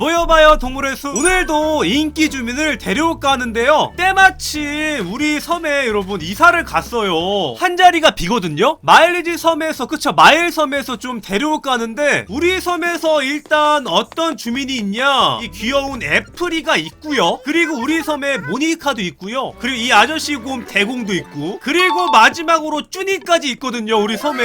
모여봐요 동물의 숲. 오늘도 인기 주민을 데려올까 하는데요. 때마침 우리 섬에 여러분 이사를 갔어요. 한 자리가 비거든요? 마일리지 섬에서 그쵸 마일 섬에서 좀 데려올까 하는데 우리 섬에서 일단 어떤 주민이 있냐? 이 귀여운 애플이가 있고요. 그리고 우리 섬에 모니카도 있고요. 그리고 이 아저씨 곰 대공도 있고. 그리고 마지막으로 쭈니까지 있거든요 우리 섬에.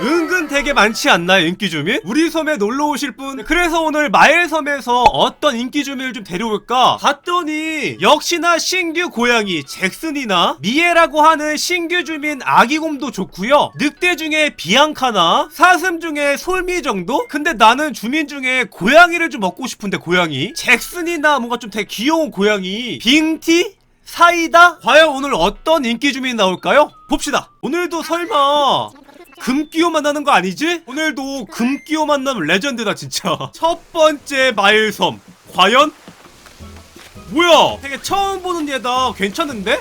은근 되게 많지 않나요 인기 주민? 우리 섬에 놀러 오실 분? 그래서 오늘 마일 섬에서 어떤 인기 주민을 좀 데려올까 봤더니 역시나 신규 고양이 잭슨이나 미에라고 하는 신규 주민 아기곰도 좋고요 늑대 중에 비앙카나 사슴 중에 솔미 정도? 근데 나는 주민 중에 고양이를 좀 먹고 싶은데 고양이 잭슨이나 뭔가 좀 되게 귀여운 고양이 빙티? 사이다? 과연 오늘 어떤 인기 주민이 나올까요? 봅시다 오늘도 설마 금기호 만나는 거 아니지? 오늘도 금기호 만나면 레전드다 진짜 첫 번째 마일섬 과연? 뭐야 되게 처음 보는 얘다 괜찮은데?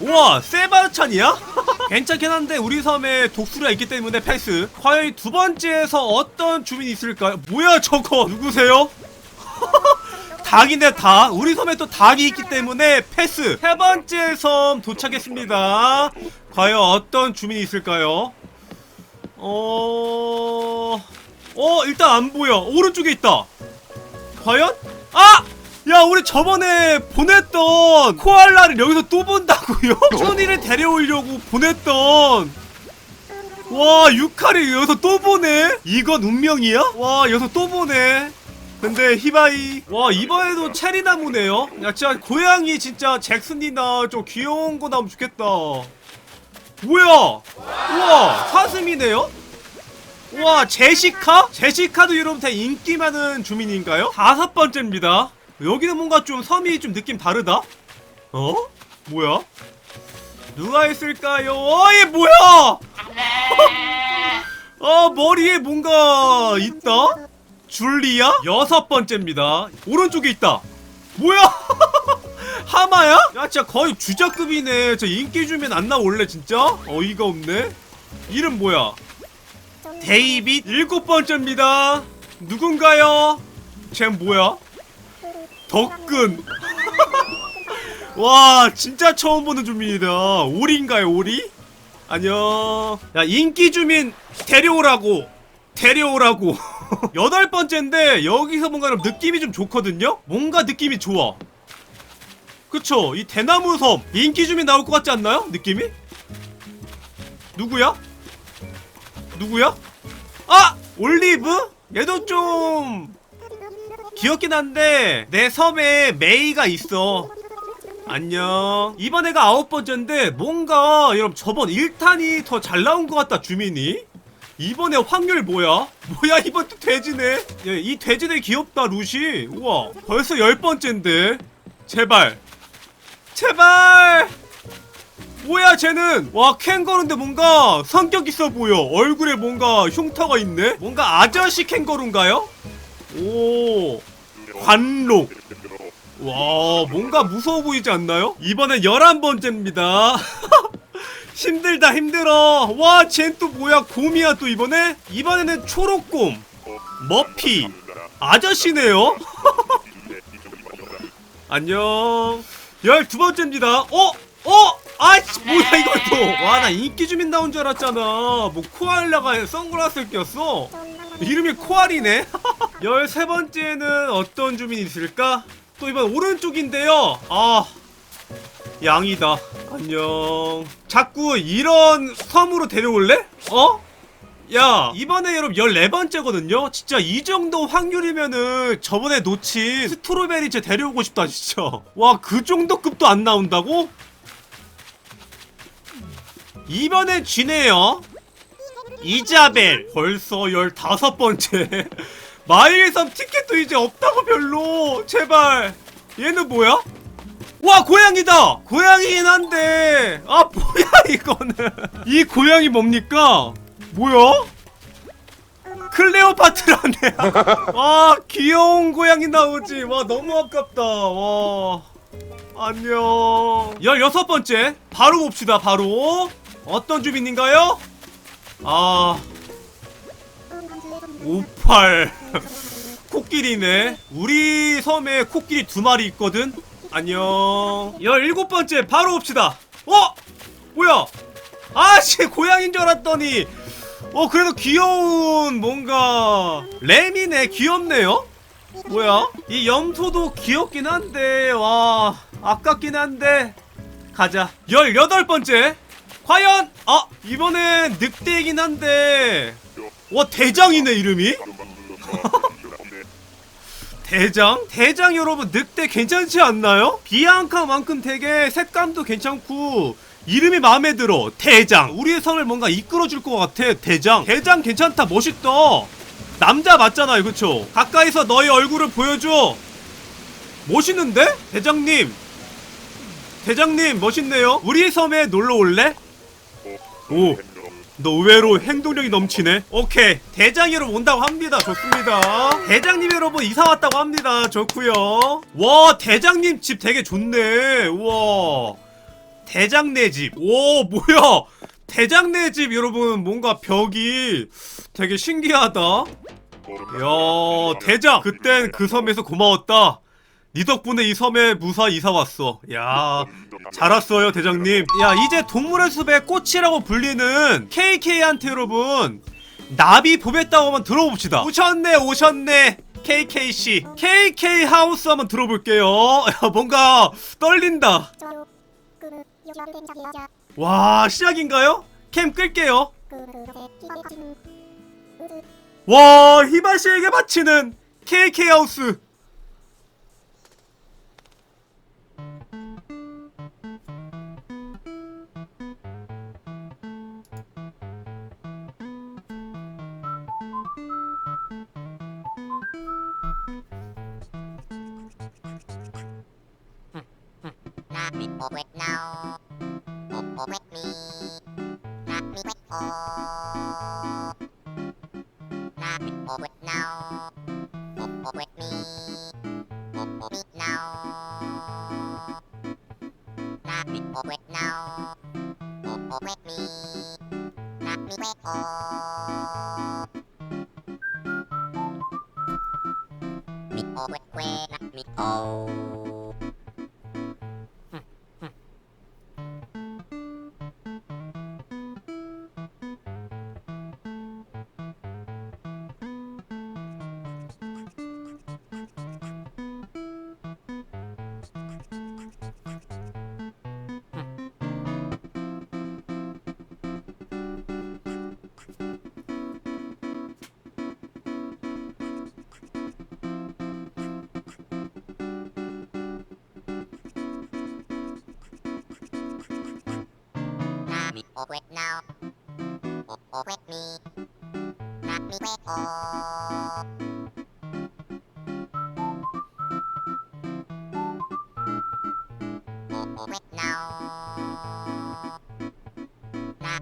우와 세바찬이야? 괜찮긴 한데 우리 섬에 독수리가 있기 때문에 패스 과연 이두 번째에서 어떤 주민이 있을까요? 뭐야 저거 누구세요? 닭이네 닭 우리 섬에 또 닭이 있기 때문에 패스 세 번째 섬 도착했습니다 과연 어떤 주민이 있을까요? 어... 어 일단 안 보여 오른쪽에 있다 과연? 아! 야 우리 저번에 보냈던 코알라를 여기서 또 본다고요? 쭈니를 데려오려고 보냈던 와 유카를 여기서 또 보네? 이건 운명이야? 와 여기서 또 보네 근데 히바이 와 이번에도 체리나무네요 야 진짜 고양이 진짜 잭슨이나 좀 귀여운 거 나오면 좋겠다 뭐야 우와 사슴이네요 우와 제시카? 제시카도 여러분 다 인기 많은 주민인가요? 다섯 번째입니다 여기는 뭔가 좀 섬이 좀 느낌 다르다 어? 뭐야? 누가 있을까요? 어이 뭐야 어 머리에 뭔가 있다? 줄리아? 여섯 번째입니다. 오른쪽에 있다. 뭐야? 하마야? 야, 진짜 거의 주자급이네. 저 인기 주면 안 나올래, 진짜? 어이가 없네. 이름 뭐야? 데이빗 일곱 번째입니다. 누군가요? 쟨 뭐야? 덕근. 와, 진짜 처음 보는 주민이다. 오리인가요, 오리? 안녕. 야, 인기 주민 데려오라고. 데려오라고. 여덟 번째인데 여기서 뭔가 좀 느낌이 좀 좋거든요? 뭔가 느낌이 좋아. 그쵸? 이 대나무 섬 인기 주민 나올 것 같지 않나요? 느낌이? 누구야? 누구야? 아! 올리브? 얘도 좀 귀엽긴 한데 내 섬에 메이가 있어. 안녕. 이번 애가 아홉 번째인데 뭔가 여러분 저번 1탄이 더 잘 나온 것 같다 주민이. 이번에 확률 뭐야? 뭐야 이번 또 돼지네? 예, 이 돼지네 귀엽다 루시. 우와 벌써 열 번째인데. 제발. 제발. 뭐야 쟤는? 와 캥거루인데 뭔가 성격 있어 보여. 얼굴에 뭔가 흉터가 있네? 뭔가 아저씨 캥거루인가요? 오 관록. 와 뭔가 무서워 보이지 않나요? 이번엔 11번째입니다. 힘들다 힘들어. 와쟨 또 뭐야? 곰이야 또 이번에? 이번에는 초록곰. 머피. 아저씨네요? 안녕. 12번째입니다. 어? 어? 아이씨 뭐야 이것도 와나 인기 주민 나온 줄 알았잖아. 뭐 코알라가 선글라스를 꼈어? 이름이 코알이네? 13번째는 어떤 주민이 있을까? 또 이번 오른쪽인데요. 아 양이다. 안녕. 자꾸 이런 섬으로 데려올래? 어? 야 이번에 여러분 14번째거든요? 진짜 이 정도 확률이면은 저번에 놓친 스트로베리 제 데려오고 싶다 진짜. 와 그 정도 급도 안 나온다고? 이번엔 쥐네요. 이자벨 벌써 15번째. 마일섬 티켓도 이제 없다고 별로. 제발. 얘는 뭐야? 와 고양이다! 고양이긴 한데. 아 뭐야 이거는. 이 고양이 뭡니까? 뭐야? 클레오파트라네 아 귀여운 고양이 나오지. 와 너무 아깝다. 와. 안녕. 16번째. 바로 봅시다 바로 어떤 주민인가요? 아 58 코끼리네. 우리 섬에 코끼리 두 마리 있거든. 안녕. 열일곱 번째 바로 옵시다. 어? 뭐야? 아씨 고양인 줄 알았더니 어 그래도 귀여운 뭔가 램이네 귀엽네요. 뭐야? 이 염소도 귀엽긴 한데 와 아깝긴 한데 가자. 열여덟 번째. 과연 아 이번엔 늑대이긴 한데 와 대장이네 이름이. 대장? 대장 여러분 늑대 괜찮지 않나요? 비앙카만큼 되게 색감도 괜찮고 이름이 마음에 들어 대장 우리의 성을 뭔가 이끌어줄 것 같아 대장 대장 괜찮다 멋있다 남자 맞잖아요 그쵸? 가까이서 너의 얼굴을 보여줘 멋있는데? 대장님 대장님 멋있네요 우리 섬에 놀러 올래? 오 너 의외로 행동력이 넘치네. 오케이. 대장 여러분 온다고 합니다. 좋습니다. 대장님 여러분 이사 왔다고 합니다. 좋고요. 와, 대장님 집 되게 좋네. 우와. 대장네 집. 오, 뭐야? 대장네 집 여러분 뭔가 벽이 되게 신기하다. 야, 대장. 그땐 그 섬에서 고마웠다. 네 덕분에 이 섬에 무사 이사 왔어. 야, 잘 왔어요, 대장님. 야, 이제 동물의 숲의 꽃이라고 불리는 KK한테 여러분 나비 보냈다고 한번 들어봅시다. 오셨네, 오셨네. KK씨. KK 하우스 한번 들어볼게요. 야, 뭔가 떨린다. 와, 시작인가요? 캠 끌게요. 와, 히바시에게 바치는 KK 하우스. Wait, wait now. Wait me. Not me wait for. Not me wait now. Wait me. Wait now. Not me wait now. Wait me. Not me wait for. Oh, wait now. Oh, oh, wait me. Not me, wait, oh. โอเวทนาวเว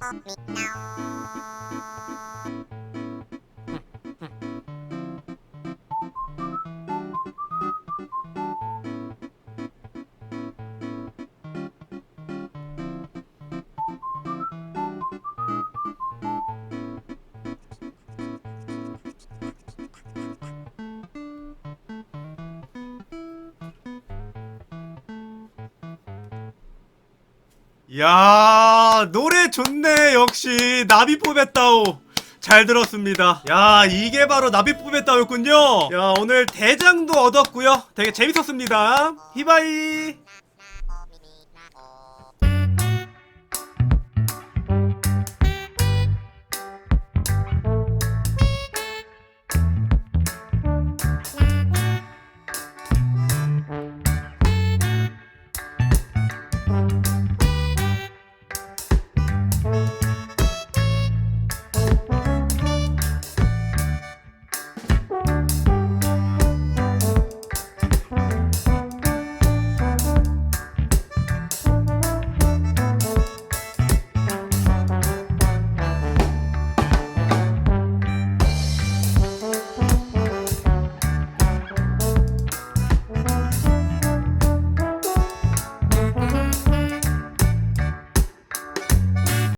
ออกมิดนาว 야 노래 좋네 역시. 나비 뽑았다오. 잘 들었습니다. 야 이게 바로 나비 뽑았다였군요. 야 오늘 대장도 얻었고요. 되게 재밌었습니다. 히바이